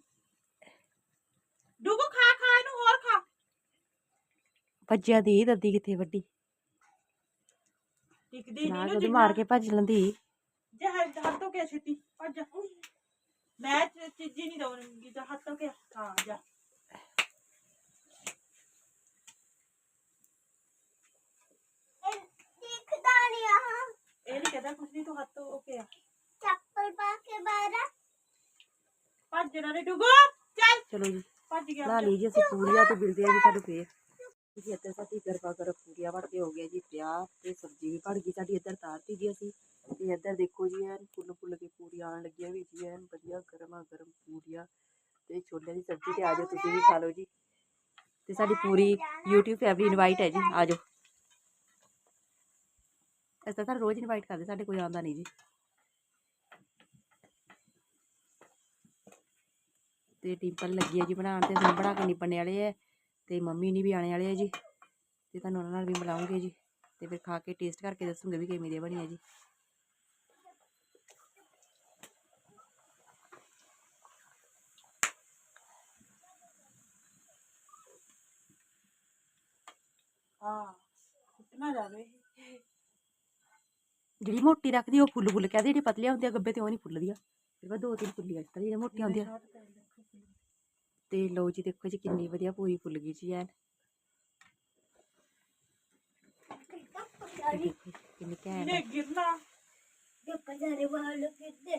ਡੁਗੋ ਖਾ ਖਾ ਇਹਨੂੰ ਹੋਰ ਖਾ। ਭੱਜਿਆ ਦੀ ਦੱਦੀ ਕਿੱਥੇ ਵੱਡੀ? ਟਿਕਦੀ ਨਾ ਨਹੀਂ ਉਹਦੇ ਮਾਰ ਕੇ ਭੱਜ ਲੈਂਦੀ। ਜੇ ਹੱਥ ਹੱਥ ਤੋਂ ਕੇ ਛੇਤੀ ਭੱਜ। ਮੈਂ ਚੀਜ਼ੀ ਨਹੀਂ ਦਊਂਗੀ ਤਾਂ ਹੱਥ ਤੋਂ ਕੇ ਹਾਂ ਜਾ ਦਿਖਦਾ ਨਹੀਂ ਆ ਕਹਿੰਦਾ ਕੁਛ ਨਹੀਂ ਤੂੰ ਹੱਥ ਤੋਂ ਕੇ ਆ। ਚੱਪਲ ਪਾ ਕੇ ਬਾਹਰ ਭੱਜ ਨਾ ਰੇ ਡੁਗੋ। ਚੱਲ। ਚਲੋ ਜੀ ਭੱਜ ਗਿਆ ਲਾ ਲਈ ਜੀ ਅਸੀਂ ਪੂਰੀਆਂ ਤੇ ਮਿਲਦੇ ਆ ਜੀ ਤੁਹਾਨੂੰ ਫੇਰ। ਜੀ ਇੱਧਰ ਸਾਡੀ ਗਰਮਾ ਗਰਮ ਪੂਰੀਆਂ ਬਣ ਕੇ ਹੋ ਗਿਆ ਜੀ ਤਿਆਰ ਤੇ ਸਬਜ਼ੀ ਵੀ ਬਣ ਗਈ ਸਾਡੀ ਇੱਧਰ ਤਾਰਤੀ ਜੀ ਅਸੀਂ। ਤੇ ਇੱਧਰ ਦੇਖੋ ਜੀ ਐਨ ਫੁੱਲ ਫੁੱਲ ਕੇ ਪੂਰੀਆਂ ਆਉਣ ਲੱਗੀਆਂ ਵੀ ਜੀ ਐਨ ਵਧੀਆ ਗਰਮਾ ਗਰਮ ਪੂਰੀਆਂ ਤੇ ਛੋਲਿਆਂ ਦੀ ਸਬਜ਼ੀ ਤੇ ਆ ਜਾਓ ਤੁਸੀਂ ਵੀ ਖਾ ਲਓ ਜੀ। ਤੇ ਸਾਡੀ ਪੂਰੀ YouTube ਫੈਮਿਲੀ ਇਨਵਾਈਟ ਹੈ ਜੀ ਆ ਇਸ ਤਰ੍ਹਾਂ ਰੋਜ਼ ਇਨਵਾਈਟ ਕਰਦੇ, ਸਾਡੇ ਕੋਈ ਆਉਂਦਾ ਨਹੀਂ ਜੀ। ਤੇ ਟਿੰਪਲ ਲੱਗੀ ਹੈ ਜੀ ਬਣਾਉਣ ਤੇ ਹੁਣ ਬਣਾ ਕੇ ਨਿਪਣੇ ਵਾਲੇ ਹੈ ਤੇ ਮੰਮੀ ਨਹੀਂ ਵੀ ਆਣੇ ਵਾਲੇ ਹੈ ਜੀ। ਤੇ ਤੁਹਾਨੂੰ ਉਹਨਾਂ ਨਾਲ ਵੀ ਮਿਲਾਉਂਗੇ ਜੀ, ਤੇ ਫਿਰ ਖਾ ਕੇ ਟੇਸਟ ਕਰਕੇ ਦੱਸੂਗੇ ਵੀ ਕਿਵੇਂ ਦੇ ਬਣੀ ਹੈ ਜੀ। ਹਾਂ, ਕੁੱਟਣਾ ਜਾਵੇ ਜਿਹੜੀ ਮੋਟੀ ਰੱਖਦੀ ਉਹ ਫੁੱਲ ਫੁੱਲ ਕਹਿੰਦੇ ਜਿਹੜੀ ਪਤਲੀਆਂ ਹੁੰਦੀਆਂ ਗੱਬੇ ਤੇ ਉਹ ਨਹੀਂ ਫੁੱਲਦੀਆਂ। ਫਿਰ ਬਸ ਦੋ ਤਿੰਨ ਫੁੱਲੀਆਂ ਇਸ ਤਰ੍ਹਾਂ ਜਿਹੜੀਆਂ ਮੋਟੀਆਂ ਹੁੰਦੀਆਂ। ਤੇ ਲਓ ਜੀ ਦੇਖੋ ਜੀ ਕਿੰਨੀ ਵਧੀਆ ਪੂਰੀ ਫੁੱਲ ਗਈ ਜੀ ਐਨ। ਦੇਖੋ ਕਿੰਨੀ ਘੈਂਟ ਇਹਨੇ ਗਿਰਨਾ। ਜੋ ਕਜਾਰੇ ਵਾਲ ਕਿੱਦੇ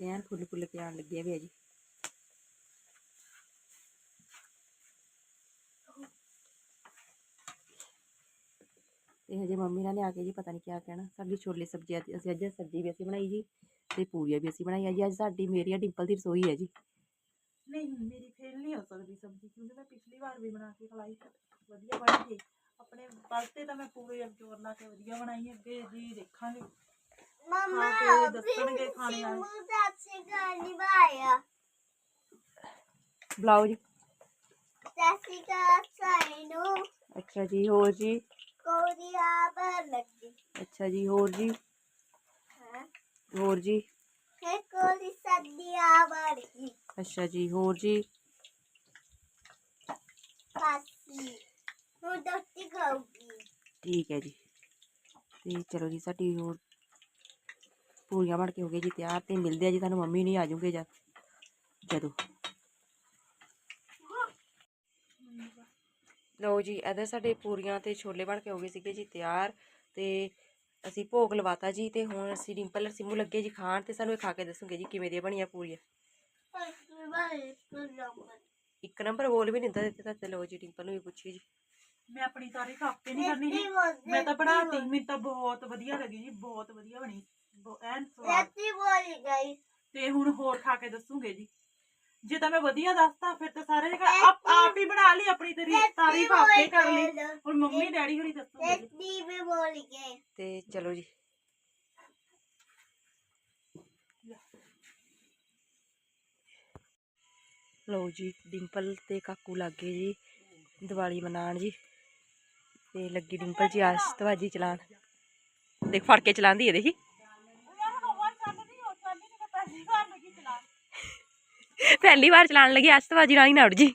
ਤੇ ਐਨ ਫੁੱਲ ਫੁੱਲ ਕੇ ਆਉਣ ਲੱਗੇ ਵੀ ਆ ਜੀ। ਤੇ ਹਜੇ ਮੰਮੀ ਨਾਲ ਨੇ ਆ ਕੇ ਜੀ ਪਤਾ ਨਹੀਂ ਕਿਆ ਕਹਿਣਾ। ਸਾਡੀ ਛੋਲੇ ਸਬਜ਼ੀ ਅੱਜ- ਅਸੀਂ ਅੱਜ ਸਬਜ਼ੀ ਵੀ ਅਸੀਂ ਬਣਾਈ ਜੀ ਤੇ ਪੂਰੀਆਂ ਵੀ ਅਸੀਂ ਬਣਾਈਆਂ ਜੀ। ਅੱਜ ਸਾਡੀ ਮੇਰੀ ਆ ਡਿੰਪਲ ਦੀ ਰਸੋਈ ਹੈ ਜੀ। ਨਹੀਂ ਮੇਰੀ ਫੇਲ ਨਹੀਂ ਹੋ ਸਕਦੀ ਸਬਜ਼ੀ ਕਿਉਂਕਿ ਮੈਂ ਪਿਛਲੀ ਵਾਰ ਵੀ ਬਣਾ ਕੇ ਖਲਾਈ ਸੀ। ਵਧੀਆ ਬਣੀ ਸੀ ਆਪਣੇ ਵਾਸਤੇ ਤਾਂ ਮੈਂ ਪੂਰੇ ਜ਼ੋਰ ਲਾ ਕੇ ਵਧੀਆ ਬਣਾਈ ਅੱਗੇ ਜੀ ਦੇਖਾਂਗੇ। ਮਮਾ ਖਾ ਕੇ ਦੱਸਣਗੇ ਖਾਣੇ ਵਾਲੇ। ਸਿਮੂ ਦਾ ਕਾ ਸਾਈਨੂ ਅੱਛਾ ਜੀ ਹੋਰ ਜੀ? ਲੱਗੀ ਅੱਛਾ ਜੀ ਹੋਰ ਜੀ? ਹਾਂ? ਹੋਰ ਜੀ? ਹੈ ਕੋਰੀ ਸੱਦੀਆ ਬੜੀ ਅੱਛਾ ਜੀ ਹੋਰ ਜੀ? ਪਾਸੀ ਹੁਣ ਦੋਤੀ ਗਾਉਗੀ ਠੀਕ ਹੈ ਜੀ। ਤੇ ਚਲੋ ਜੀ ਸਾਡੀ ਹੋਰ ਪੂਰੀਆਂ ਬਣ ਕੇ ਹੋ ਗਏ ਜੀ ਤਿਆਰ ਤੇ ਮਿਲਦੇ ਆ ਜੀ ਤੁਹਾਨੂੰ ਮੰਮੀ ਨਹੀਂ ਆ ਜਾਊਗੇ ਜਦ ਜਦੋਂ। ਲਓ ਜੀ ਇਹਦੇ ਸਾਡੇ ਪੂਰੀਆਂ ਤੇ ਛੋਲੇ ਬਣ ਕੇ ਹੋ ਗਏ ਸੀਗੇ ਜੀ ਤਿਆਰ ਤੇ ਅਸੀਂ ਭੋਗ ਲਵਾਤਾ ਜੀ ਤੇ ਹੁਣ ਅਸੀਂ ਡਿੰਪਲ ਸਿਮੂ ਲੱਗੇ ਜੀ ਖਾਣ ਤੇ ਸਾਨੂੰ ਇਹ ਖਾ ਕੇ ਦੱਸੂਗੇ ਜੀ ਕਿਵੇਂ ਦੀਆਂ ਬਣੀਆਂ ਪੂਰੀਆਂ। ਇੱਕ ਨੰਬਰ ਬੋਲ ਵੀ ਨਹੀਂ ਦਿੰਦਾ ਦਿੱਤੇ ਤਾਂ ਲਓ ਜੀ ਡਿੰਪਲ ਨੂੰ ਵੀ ਪੁੱਛੀ ਜੀ। ਮੈਂ ਆਪਣੀ ਤਾਰੀਫ ਆਪੇ ਨਹੀਂ ਕਰਨੀ ਜੀ। ਮੈਂ ਤਾਂ ਬਣਾਤੀ ਮੈਨੂੰ ਤਾਂ ਬਹੁਤ ਵਧੀਆ ਲੱਗੀ ਜੀ ਬਹੁਤ ਵਧੀਆ ਬਣੀ। ਐਨ ਸਵਾਦ। ਤੇ ਹੁਣ ਹੋਰ ਖਾ ਕੇ ਦੱਸੂਗੇ ਜੀ। ਜੇ ਤਾਂ ਮੈਂ ਵਧੀਆ ਦੱਸਤਾ ਫਿਰ ਤਾਂ ਸਾਰੇ ਜਗ੍ਹਾ ਆਪ ਆਪ ਹੀ ਬਣਾ ਲਈ ਆਪਣੀ ਤੇਰੀ ਤਾਰੀਫ ਆਪੇ ਕਰ ਲਈ। ਹੁਣ ਮੰਮੀ ਡੈਡੀ ਹੋਣੀ ਦੱਸੂਗੇ। ਰੱਤੀ ਵੀ ਬੋਲ ਗਏ ਤੇ ਚਲੋ ਜੀ। ਲਓ ਜੀ ਡਿੰਪਲ ਤੇ ਕਾਕੂ ਲੱਗੇ ਜੀ ਦੀਵਾਲੀ ਮਨਾਉਣ ਜੀ। ਤੇ ਲੱਗੀ ਡਿੰਪਲ ਜੀ ਆਸਤਵਾਜੀ ਚਲਾਣ ਦੇਖ ਫੜ ਕੇ ਚਲਾਉਂਦੀ ਹੈ ਦੇਖੀ ਯਾਰ ਹਵਾ ਚੱਲ ਰਹੀ ਹੋ ਚੱਲ ਨਹੀਂ ਮੈਂ ਪਹਿਲੀ ਵਾਰ ਲੱਗੀ ਚਲਾ ਪਹਿਲੀ ਵਾਰ ਚਲਾਉਣ ਲੱਗੀ ਆਸਤਵਾਜੀ ਨਾਲ ਹੀ ਨਾ ਉੱਡ ਜੀ।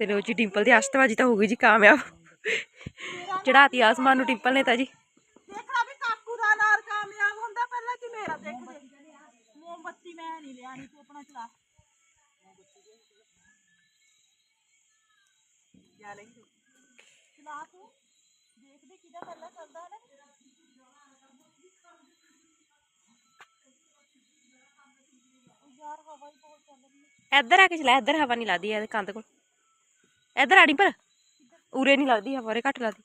ਤੇ ਲਓ ਜੀ ਡਿੰਪਲ ਦੀ ਆਸਤਵਾਜੀ ਤਾਂ ਹੋ ਗਈ ਜੀ ਕਾਮਯਾਬ। ਚੜਾਤੀ ਆਸਮਾਨ ਨੂੰ ਡਿੰਪਲ ਨੇ ਤਾਂ ਜੀ। ਦੇਖਣਾ ਵੀ ਕਾਕੂ ਦਾ ਨਾਰ ਕਾਮਯਾਬ ਹੁੰਦਾ, ਪਹਿਲਾਂ ਕਿ ਮੇਰਾ ਦੇਖ ਦੇ ਮੋਮਬੱਤੀ ਮੈਂ ਨਹੀਂ ਲਿਆਣੀ ਤੂੰ ਆਪਣਾ ਚਲਾ। ਜਾ ਲਈ ਤੂੰ ਚਲਾ ਤੂੰ ਦੇਖਦੇ ਕਿਹਦਾ ਪਹਿਲਾਂ ਚੱਲਦਾ ਹੈ ਨਾ ਉਹ ਯਾਰ ਹਵਾ ਹੀ ਬਹੁਤ ਚੱਲ ਰਹੀ ਹੈ ਇੱਧਰ ਆ ਕੇ ਚਲਾ ਇੱਧਰ ਹਵਾ ਨਹੀਂ ਲੱਗਦੀ ਇਹਦੇ ਕੰਧ ਕੋਲ ਇੱਧਰ ਆ ਡਿੰਪਲ ਉਰੇ ਨਹੀਂ ਲੱਗਦੀ ਹਵਾ ਉਰੇ ਘੱਟ ਲੱਗਦੀ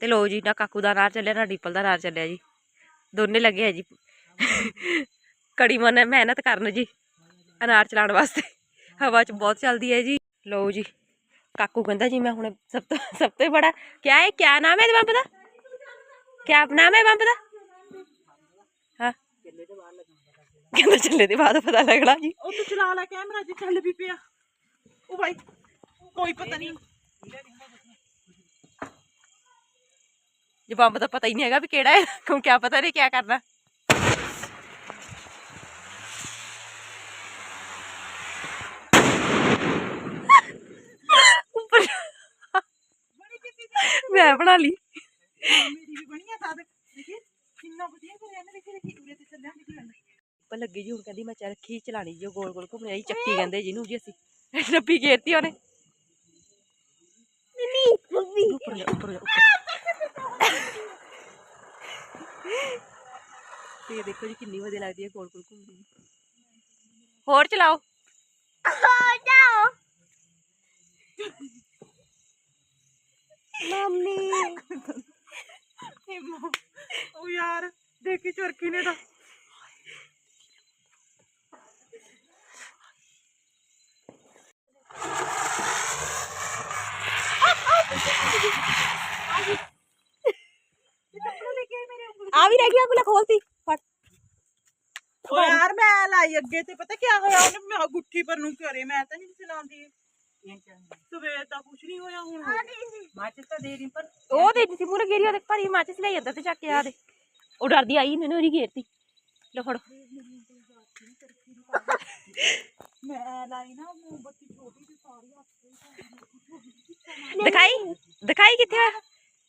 ਤੇ ਲੋ ਜੀ ਨਾ ਕਾਕੂ ਦਾ ਨਾਰ ਚੱਲਿਆ ਨਾ ਡਿੰਪਲ ਦਾ ਨਾਰ ਚੱਲਿਆ ਜੀ ਦੋਨੇ ਲੱਗੇ ਆ ਜੀ। ਕੜੀ ਮਨ ਮਿਹਨਤ ਕਰਨ ਜੀ, ਅਨਾਰ ਚਲਾਉਣ ਵਾਸਤੇ। ਹਵਾ 'ਚ ਬਹੁਤ ਚੱਲਦੀ ਹੈ ਜੀ। ਲੋ ਜੀ, ਕਾਕੂ ਕਹਿੰਦਾ ਜੀ, ਮੈਂ ਹੁਣ ਸਭ ਤੋਂ ਸਭ ਤੋਂ ਬੜਾ, ਕਿਆ ਹੈ ਕਿਆ ਨਾਮ ਹੈ ਬੰਬ ਦਾ? ਕਿਆ ਨਾਮ ਹੈ ਬੰਬ ਦਾ? ਹਾਂ। ਕਹਿੰਦਾ ਚੱਲੇ ਦੇ ਬਾਅਦ ਪਤਾ ਲੱਗਣਾ ਜੀ। ਉਹ ਤੂੰ ਚਲਾ ਲੈ, ਕੈਮਰਾ ਜੇ ਚੱਲ ਵੀ ਪਿਆ। ਉਹ ਭਾਈ ਕੋਈ ਪਤਾ ਨਹੀਂ। ਜੇ ਬੰਬ ਦਾ ਪਤਾ ਹੀ ਨਹੀਂ ਹੈਗਾ ਵੀ ਕਿਹੜਾ ਹੈ ਕਿਉਂ ਕਿਆ ਪਤਾ ਨਹੀਂ ਕਿਆ ਕਰਨਾ। ਮੈਂ ਬਣਾ ਲਈ। ਮੇਰੀ ਵੀ ਬਣੀ ਆ ਤਾਂ ਦੇਖੀ ਕਿੰਨਾ ਵਧੀਆ ਕਰਿਆ ਇਹਨੇ ਦੇਖੀ ਦੇਖੀ ਉਰੇ ਤੇ ਚੱਲਿਆ ਨਿਕਲ ਜਾਂਦਾ ਉੱਪਰ ਲੱਗੀ ਜੀ ਹੁਣ ਕਹਿੰਦੀ ਮੈਂ ਚਰਖੀ ਚਲਾਣੀ ਜੀ ਗੋਲ ਗੋਲ ਘੁੰਮਣੀ ਆਈ ਚੱਕੀ ਕਹਿੰਦੇ ਜਿਹਨੂੰ ਜੀ ਅਸੀਂ। ਡੱਬੀ ਘੇਰਤੀ ਉਹਨੇ। ਮੰਮੀ ਉੱਪਰ ਜਾ ਉੱਪਰ ਜਾ ਤੇ ਇਹ ਦੇਖੋ ਜੀ ਕਿੰਨੀ ਵਧੀਆ ਲੱਗਦੀ ਹੈ ਗੋਲ ਗੋਲ ਘੁੰਮਦੀ ਜੀ। ਹੋਰ ਚਲਾਓ ਹੋ ਜਾਓ ਮੰਮੀ ਇਹ ਮਾਂ, ਉਹ ਯਾਰ ਦੇਖੀ ਚਰਖੀ ਨੇ ਤਾਂ ਆ ਵੀ ਰਹਿ ਗਿਆ ਕੋਲੇ ਖੋਲਤੀ ਫੜ ਓ ਯਾਰ ਮੈਂ ਲਾਈ ਅੱਗੇ ਤੇ ਪਤਾ ਕੀ ਹੋਇਆ? ਉਹਨੇ ਮੈਂ ਗੁੱਠੀ ਪਰ ਨੂੰ ਕਰੇ ਮੈਂ ਤਾਂ ਨਹੀਂ ਚਲਾਉਂਦੀ। ਸਵੇਰ ਦਾ ਕੁਛ ਨਹੀਂ ਹੋਇਆ ਹੁਣ। ਮਾਚਿਸ ਤਾਂ ਦੇ ਰਹੀ ਪਰ ਉਹ ਦੇ ਸੀ ਪੂਰੇ ਗੇਰੀ ਉਹਦੇ ਭਾਰੀ ਮਾਚਿਸ ਲਈ ਅੰਦਰ ਤੇ ਚੱਕ ਕੇ ਆ ਦੇ। ਉਹ ਡਰਦੀ ਆਈ ਮੈਨੂੰ ਉਹਦੀ ਘੇਰਤੀ ਲੋ ਫੜੋ। ਮੈਂ ਲਾਈ ਨਾ ਮੋਮਬੱਤੀ ਛੋਟੀ ਜਿਹੀ ਸਾਰੀ ਹੱਥ ਦਿਖਾਈ? ਦਿਖਾਈ ਕਿੱਥੇ ਆ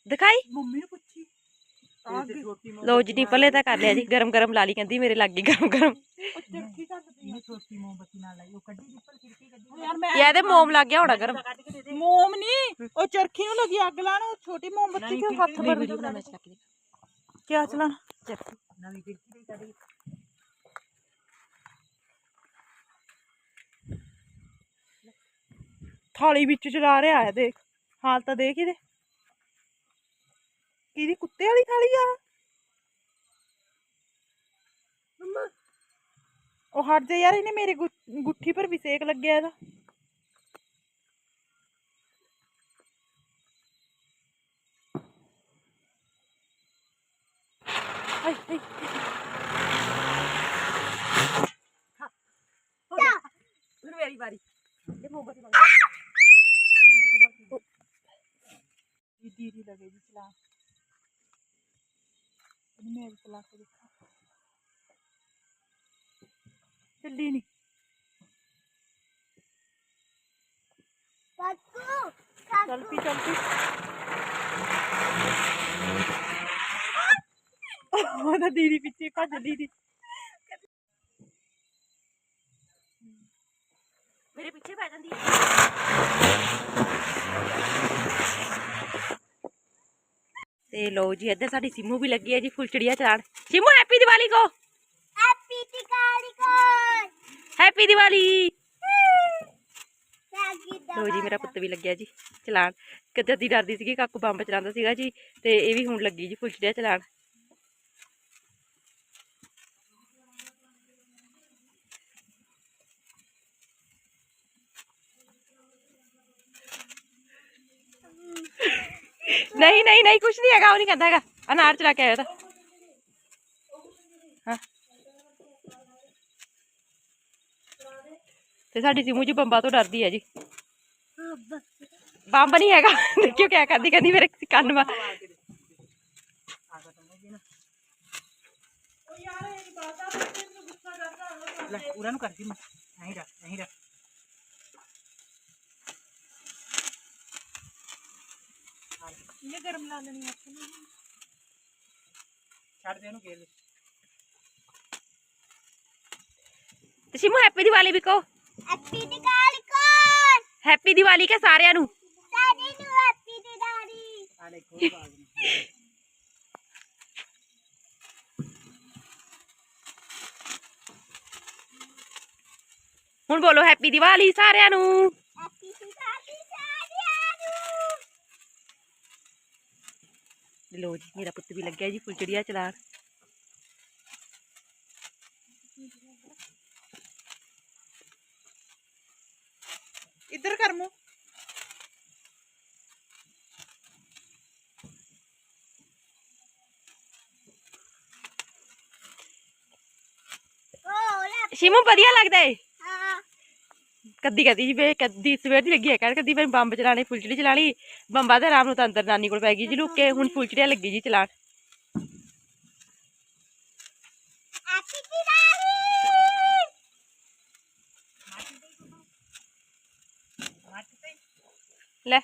ਦਿਖਾਈ? ਮੰਮੀ ਨੂੰ ਪੁੱਛੀ। ਲੋ ਜੀ ਨਿਪਲੇ ਤਾਂ ਕਰ ਲਿਆ ਜੀ ਗਰਮ ਗਰਮ ਲਾ ਲਈ ਕਹਿੰਦੀ ਮੇਰੇ ਲੱਗ ਗਈ ਗਰਮ ਗਰਮ ਉਹ ਚਰਖੀ ਚੱਲਦੀ ਹੈ ਛੋਟੀ ਮੋਮਬੱਤੀ ਨਾਲ ਲਾਈ ਉਹ ਕੱਢੀ ਜਿੱਪਲ ਖਿੜਕੀ ਕੱਢੀ ਯਾਰ ਮੈਂ ਯਾ ਇਹਦੇ ਮੋਮ ਲੱਗ ਗਿਆ ਹੋਣਾ ਗਰਮ। ਮੋਮ ਨਹੀਂ ਉਹ ਚਰਖੀ ਨੂੰ ਲੱਗੀ ਅੱਗ ਲਾਣ ਉਹ ਛੋਟੀ ਮੋਮਬੱਤੀ ਕਿਉਂ ਹੱਥ ਚੱਕ ਦੇ ਕੀ ਚਲਾਣਾ ਚੱਕ ਨਵੀਂ ਖਿੜਕੀ ਦੇ ਕੱਢੀ। ਥਾਲੀ ਵਿੱਚ ਚਲਾ ਰਿਹਾ ਹੈ ਦੇਖ। ਹਾਲ ਤਾਂ ਦੇਖ ਇਹਦੇ ਕਿਹਦੀ ਕੁੱਤੇ ਵਾਲੀ ਥਾਲੀ ਆ। ਉਹ ਹਟ ਜਾ ਯਾਰ ਇਹਨੇ ਮੇਰੇ ਗੁ- ਗੁੱਠੀ ਪਰ ਵੀ ਸੇਕ ਲੱਗਿਆ ਇਹਦਾ। ਹਾਏ ਹਾਏ ਹੁਣ ਮੇਰੀ ਵਾਰੀ। ਇਹ ਮੋਮਬੱਤੀ ਦੀਦੀ ਦੀ ਲਗੇ ਜੀ ਚਲਾ। ਇਹਨੂੰ ਮੈਂ ਵੀ ਚਲਾ ਕੇ ਦੇਖਾਂ। ਚੱਲੀ ਨਹੀਂ ਕਾਕੂ ਚੱਲ ਪੀ ਚੱਲ ਪੀ। ਉਹਦਾ ਦੀਦੀ ਪਿੱਛੇ ਭੱਜ ਲਈ ਦੀ ਮੇਰੇ ਪਿੱਛੇ ਪੈ ਜਾਂਦੀ ਹੈ। ਤੇ ਲੋ ਜੀ ਇੱਧਰ ਸਾਡੀ ਸਿਮੂ ਵੀ ਲੱਗੀ ਹੈ ਜੀ ਫੁੱਲਚੜੀਆਂ ਚਲਾਣ ਸਿਮੂ ਹੈਪੀ ਦੀਵਾਲੀ ਕੋ ਹੈਪੀ ਦੀਵਾਲੀ ਕੋਲ। ਹੈਪੀ ਦੀਵਾਲੀ। ਲੋ ਜੀ ਮੇਰਾ ਪੁੱਤ ਵੀ ਲੱਗਿਆ ਜੀ ਚਲਾਣ ਕਦੇ ਦੀ ਡਰਦੀ ਸੀਗੀ ਕਾਕੂ ਬੰਬ ਚਲਾਉਂਦਾ ਸੀਗਾ ਜੀ ਤੇ ਇਹ ਵੀ ਹੁਣ ਲੱਗੀ ਜੀ ਫੁੱਲਚੜੀਆਂ ਚਲਾਣ ਨਹੀਂ ਨਹੀਂ ਨਹੀਂ ਕੁਛ ਨਹੀਂ ਹੈਗਾ ਉਹ ਨਹੀਂ ਕਹਿੰਦਾ ਹੈਗਾ। ਅਨਾਰ ਚਲਾ ਕੇ ਆਇਆ ਤਾਂ ਹਾਂ। ਤੇ ਸਾਡੀ ਸਿਮੂ ਜੀ ਬੰਬਾਂ ਤੋਂ ਡਰਦੀ ਹੈ ਜੀ। ਬੰਬ ਨਹੀਂ ਹੈਗਾ। ਦੇਖਿਓ ਕਿਆ ਕਰਦੀ ਕਹਿੰਦੀ ਮੇਰੇ ਕੰਨ ਮਾ ਲੈ ਉਹਨਾਂ ਨੂੰ ਕਰਦੀ ਮੈਂ। ਨਹੀਂ ਰੱਖ ਨਹੀਂ ਰੱਖ ਇਹ ਗਰਮ ਲਾ ਲੈਣੀ ਆਪਾਂ ਛੱਡ ਦੇ ਉਹਨੂੰ ਗੇਲ। ਤੇ ਸਿਮੂ ਹੈਪੀ ਦੀਵਾਲੀ ਵੀ ਕਹੋ। ਹੈਪੀ ਦੀਵਾਲੀ ਕੋਲ ਹੈਪੀ ਦੀਵਾਲੀ ਕੇ ਸਾਰਿਆਂ ਨੂੰ। ਸਾਡੀ ਨੂੰ ਹੈਪੀ ਦੀਵਾਲੀ। ਕੋਈ ਨਹੀਂ। ਹੁਣ ਬੋਲੋ ਹੈਪੀ ਦੀਵਾਲੀ ਸਾਰਿਆਂ ਨੂੰ ਹੈਪੀ ਦੀਵਾਲੀ ਸਾਰਿਆਂ ਨੂੰ ਲੋ ਜੀ ਮੇਰਾ ਪੁੱਤ ਵੀ ਲੱਗਿਆ ਜੀ ਫੁੱਲਚੜੀਆਂ ਚਲਾਣ। ਇੱਧਰ ਕਰ ਮੂੰਹ। ਸਿਮੂ ਵਧੀਆ ਲੱਗਦਾ ਏ? ਕਦੀ ਕਦੀ ਜਿਵੇਂ ਕਦੀ ਸਵੇਰ ਦੀ ਲੱਗੀ ਹੈ ਕਹਿ ਕਦੀ ਮੈਂ ਬੰਬ ਚਲਾਣੇ ਫੁੱਲਚੜੀ ਚਲਾ ਲਈ ਬੰਬਾਂ ਦੇ ਆਰਾਮ ਨੂੰ ਤਾਂ ਅੰਦਰ ਨਾਨੀ ਕੋਲ ਪੈ ਗਈ ਜੀ ਲੁੱਕ ਕੇ ਹੁਣ ਫੁੱਲਚੜੀਆਂ ਲੱਗੀ ਜੀ ਚਲਾਣ ਲੈ।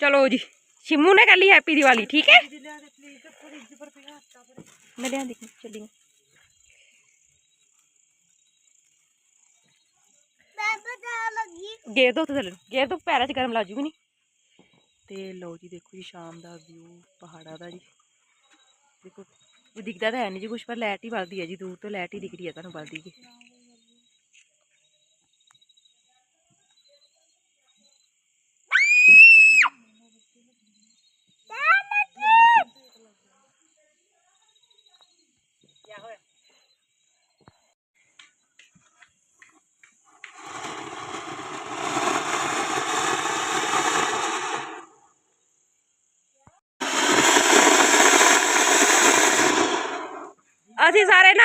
ਚਲੋ ਜੀ। ਸ਼ਿਮੂ ਨੇ ਪਰ ਪਿਆ ਹੱਥਾਂ ਪਰ ਮੈਂ ਲਿਆਂਦੀ ਚੱਲੀ। ਮੈਂ ਬਤਾ ਲੱਗੀ। ਗੇਰ ਦੋ ਥੱਲੇ ਨੂੰ ਗੇਰ ਦੋ ਪੈਰਾਂ 'ਚ ਗਰਮ ਲਾ ਜੂਗੀ ਨਹੀਂ ਤੇ ਲਓ ਜੀ ਦੇਖੋ ਜੀ ਸ਼ਾਮ ਦਾ ਵਿਊ ਪਹਾੜਾਂ ਦਾ ਜੀ। ਦੇਖੋ ਇਹ ਦਿਖਦਾ ਤਾਂ ਹੈ ਨਹੀਂ ਜੀ ਕੁਛ ਪਰ ਲਾਈਟ ਹੀ ਬਲਦੀ ਹੈ ਜੀ ਦੂਰ ਤੋਂ ਲਾਈਟ ਹੀ ਦਿਖ ਰਹੀ ਹੈ ਤੁਹਾਨੂੰ ਬਲਦੀ ਜੀ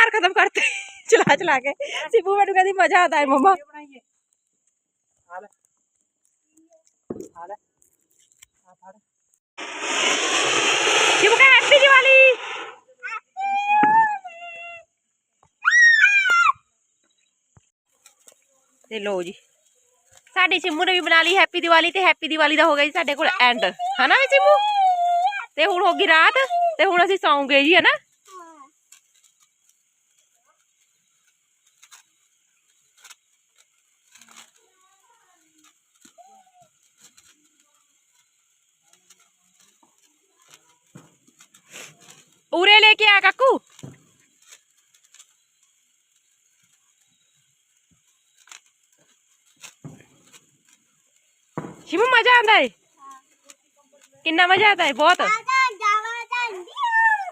ਅਸੀਂ ਸਾਰੇ ਨਾਰ ਖਤਮ ਕਰਤੇ ਚਲਾ ਚਲਾ ਕੇ ਸਿੱਪੂ ਮੈਨੂੰ ਕਹਿੰਦੀ ਮਜ਼ਾ ਆਤਾ ਹੈ ਮਮਾ ਇਹ ਬਣਾਈਏ ਆ ਲੈ ਆ ਲੈ ਆ ਫੜ ਸਿੱਪੂ ਕਹ ਹੈਪੀ ਦੀਵਾਲੀ ਤੇ ਲੋ ਜੀ ਸਾਡੀ ਸਿਮੂ ਨੇ ਵੀ ਬਣਾ ਲਈ ਹੈਪੀ ਦੀਵਾਲੀ ਤੇ ਹੈਪੀ ਦੀਵਾਲੀ ਦਾ ਹੋ ਗਿਆ ਜੀ ਸਾਡੇ ਕੋਲ ਐਂਡ ਹਨਾ ਵੀ ਸਿਮੂ ਤੇ ਹੁਣ ਹੋ ਗਈ ਰਾਤ ਤੇ ਹੁਣ ਅਸੀਂ ਸੌਂਗੇ ਜੀ ਹਨਾ ਉਰੇ ਲੈ ਕੇ ਆ ਕਾਕੂ ਸ਼ਿਮੂ ਮਜ਼ਾ ਆਉਂਦਾ ਹੈ ਕਿੰਨਾ ਮਜ਼ਾ ਆਉਂਦਾ ਹੈ ਬਹੁਤ ਆਜਾ ਜਾਵਾ ਜਾਂਦੀ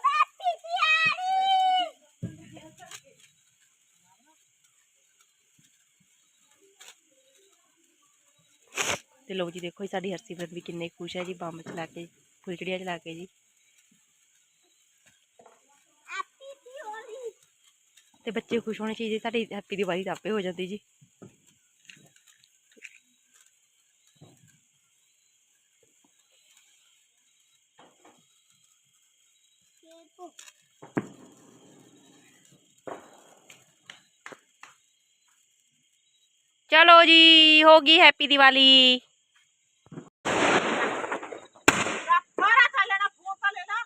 ਹੈਪੀ ਦਿਵਾਲੀ ਤੇ ਲੋ ਜੀ ਦੇਖੋ ਜੀ ਸਾਡੀ ਹਰਸੀਮਰਤ ਵੀ ਕਿੰਨੇ ਖੁਸ਼ ਹੈ ਜੀ ਬੰਬ ਚਲਾ ਕੇ ਫੁਲਚੜੀਆਂ ਚਲਾ ਕੇ ਜੀ ਹੈਪੀ ਦਿਵਾਲੀ ਤੇ ਬੱਚੇ ਖੁਸ਼ ਹੋਣੇ ਚਾਹੀਦੇ ਸਾਡੀ ਹੈਪੀ ਦੀਵਾਲੀ ਤਾਂ ਆਪੇ ਹੋ ਜਾਂਦੀ ਜੀ ਸੇਪੂ ਚਲੋ ਜੀ ਹੋ ਗਈ ਹੈਪੀ ਦੀਵਾਲੀ ਸਾਰਾ ਖਾ ਲੈਣਾ ਫੋਨ ਖਾ ਲੈਣਾ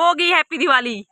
ਹੋ ਗਈ ਹੈਪੀ ਦੀਵਾਲੀ।